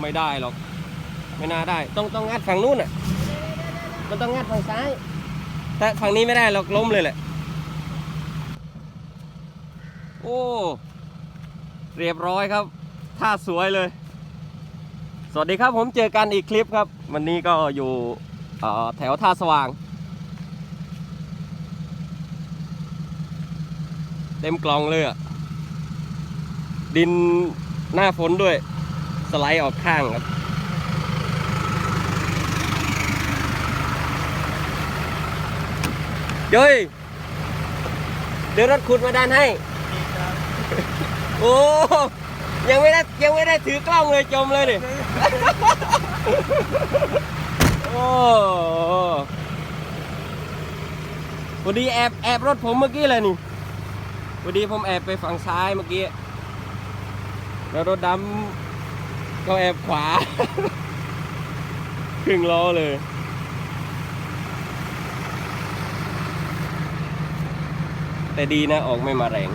ไม่ได้หรอก ไม่น่าได้ ต้องต้องงัดฝั่งนู้นอะ มันต้องงัดฝั่งซ้าย แต่ฝั่งนี้ไม่ได้หรอกล้มเลยแหละ โอ้ เรียบร้อยครับท่าสวยเลย สวัสดีครับผมเจอกันอีกคลิปครับ วันนี้ก็อยู่แถวท่าสว่าง เต็มกล่องเลยอะ ดินหน้าฝนด้วย สไลด์ออกข้างครับ เย้ยเดี๋ยวรถขุดมาดันให้ โอ้ ยังไม่ได้ยังไม่ได้ถือกล้องเลยจมเลยดิโอ้พอดีแอบแอบรถผมเมื่อกี้เลยนี่พอดีผมแอบไปฝั่งซ้ายเมื่อกี้แล้วรถดำ ก็แอบขวา ครึ่งล้อเลย แต่ดีนะออกไม่มาแรง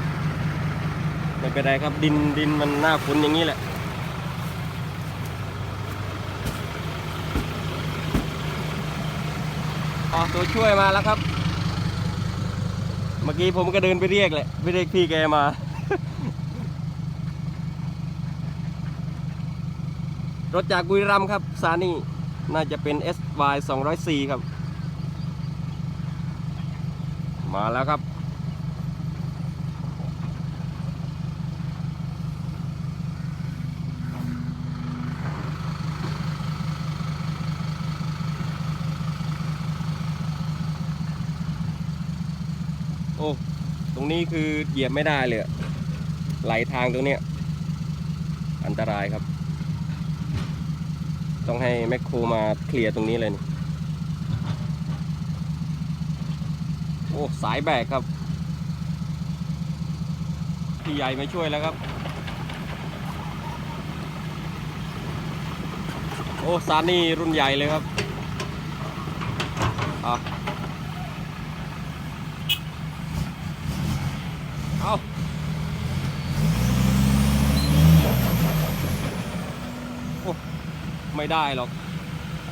ไม่เป็นไรครับดินดินมันหน้าฝนอย่างนี้แหละอ๋อตัวช่วยมาแล้วครับ เมื่อกี้ผมก็เดินไปเรียกแหละ ไปเรียกพี่แกมา รถจากบุรีรัมย์ครับซานี่น่าจะเป็น SY 204ครับ มาแล้วครับ โอ้ ตรงนี้คือเหยียบไม่ได้เลย ไหลทางตรงเนี้ย อันตรายครับ ต้องให้แมคโครมาเคลียร์ตรงนี้เลยนี่โอ้ สายแบกครับ พี่ใหญ่มาช่วยแล้วครับ โอ้ ซานี่รุ่นใหญ่เลยครับอะเอาโอ้ ไม่ได้หรอก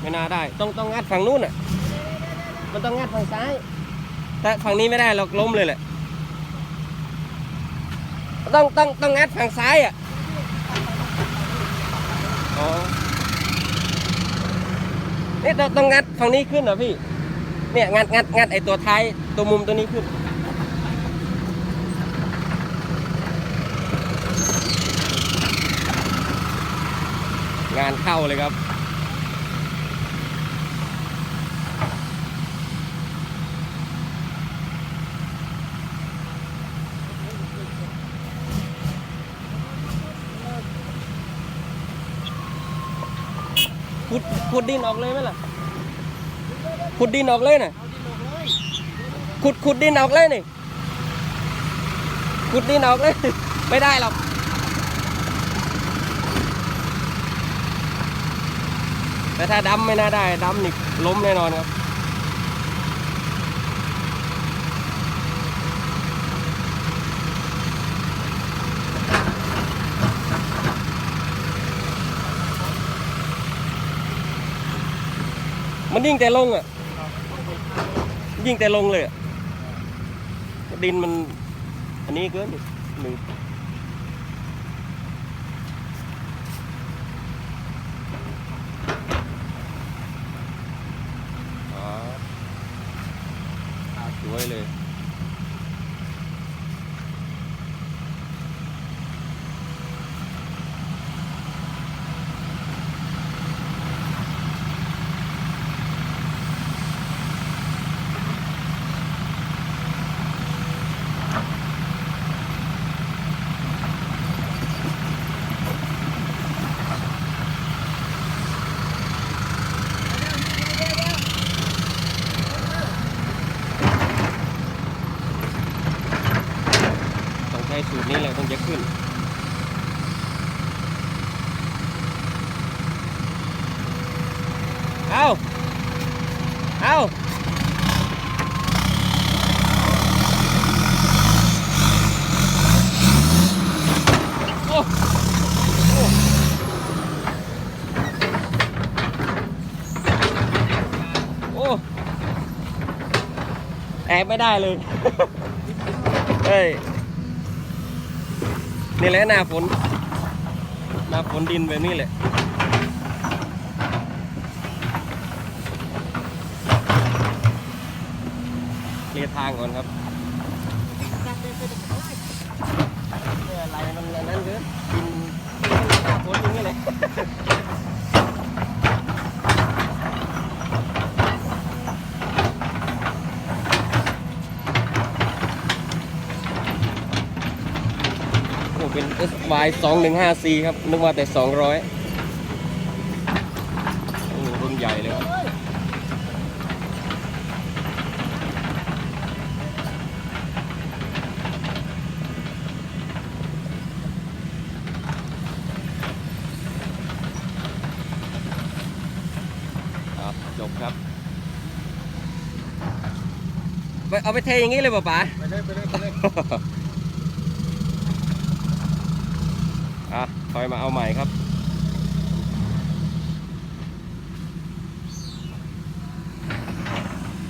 ไม่น่าได้ ต้องต้องงัดฝั่งนู้นอะ มันต้องงัดฝั่งซ้าย แต่ฝั่งนี้ไม่ได้หรอกล้มเลยแหละ ต้องต้องต้องงัดฝั่งซ้ายอะอ๋อนี่ต้องต้องงัดฝั่งนี้ขึ้นเหรอพี่ เนี่ยงัดงัดงัดไอตัวท้ายตัวมุมตัวนี้ขึ้น งานเข้าเลยครับขุดขุดดินออกเลยไหมล่ะขุดดินออกเลยน่ะขุดขุดดินออกเลยนี่ขุดดินออกเลย ไม่ได้หรอก แต่ถ้าดำไม่น่าได้ดำนี่ล้มแน่นอนครับมันยิ่งแต่ลงอะ ยิ่งแต่ลงเลยอะดินมัน อันนี้เกินหนึ่ง เอาเอาโอ้โอ้โอ้แอบไม่ได้เลย เฮ้ย นี่แหละหน้าฝน หน้าฝนดินแบบนี้แหละียทางก่อนครับเพื่ออะไรมันนั้นเกินกินหน้าฝนอย่างนี้เลยเป็น SY 215C ครับ นึกว่าแต่ 200โอ้รุ่นใหญ่เลยครับจบครับไป เอาไปเทอย่างนี้เลยป่ะป๋าไปเลยไปเลยไปเลยอะคอยมาเอาใหม่ครับ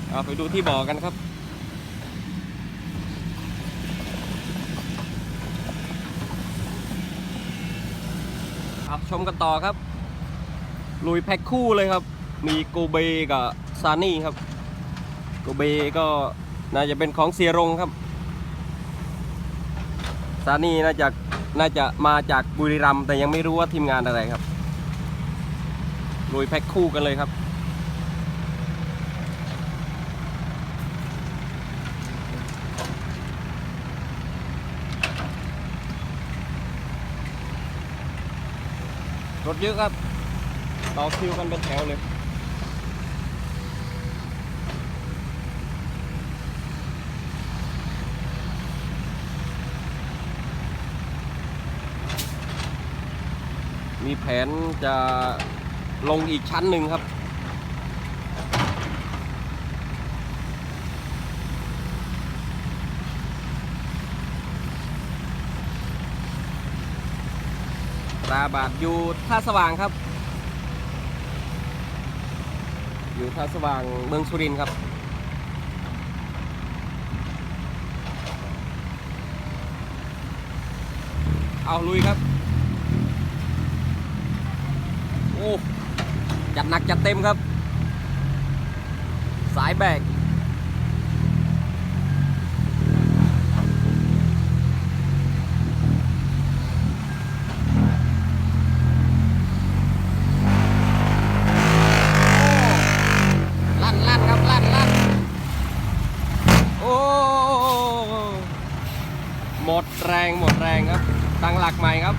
เอาไปดูที่บ่อกันครับครับชมกันต่อครับ ลุยแพ็คคู่เลยครับ มีโกเบกับซานี่ครับ โกเบก็ น่าจะเป็นของเสียรงครับซานีน่าจะน่าจะมาจากบุรีรัมย์แต่ยังไม่รู้ว่าทีมงานอะไรครับลุยแพ็คคู่กันเลยครับรถเยอะครับ ต่อคิวกันเป็นแถวเลย มีแผนจะลงอีกชั้นหนึ่งครับตาบาทอยู่ท่าสว่างครับ อยู่ท่าสว่างเมืองสุรินทร์ครับ เอาลุยครับ โอ้จัดหนักจัดเต็มครับ สายแบกลันลันครับลันลันโอ้หมดแรงหมดแรงครับ ตั้งหลักใหม่ครับ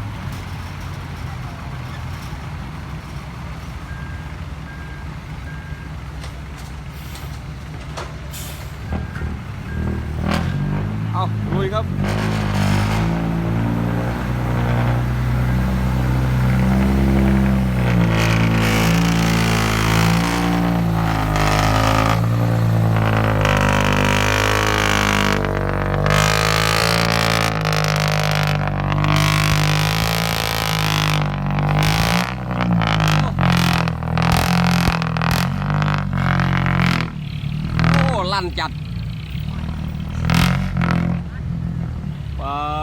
โอ้ลั่นจัดปาด